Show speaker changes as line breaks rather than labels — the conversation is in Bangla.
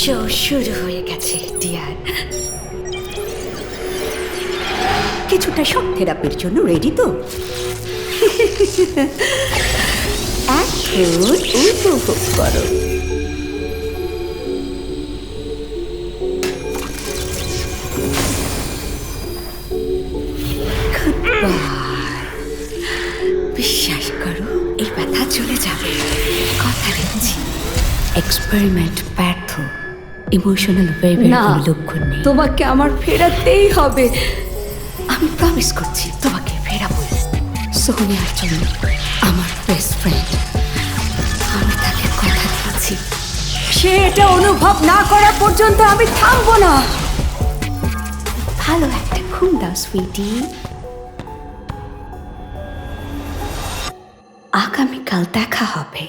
শো শুরু হয়ে গেছে, ডিয়ার।
কিছুটা শক থেরাপির জন্য রেডি তো? এখন উপভোগ করো।
বিশ্বাস করো, এই ব্যথা চলে যাবে। কথা দিচ্ছি। এক্সপেরিমেন্ট ব্যর্থ। ইমোশনাল ওয়েভের
না।
কোনো লক্ষণ নেই।
তোমাকে আমার ফেরাতেই হবে।
আমি প্রমিস করছি তোমাকে ফেরাবো। সোনিয়ার জন্য আমার বেস্ট ফ্রেন্ড আমি তাকে কথা দিচ্ছি
সে এটা অনুভব না করা পর্যন্ত আমি থামবো না।
ভালো একটা ঘুম দাও সুইটি আগামীকাল দেখা হবে।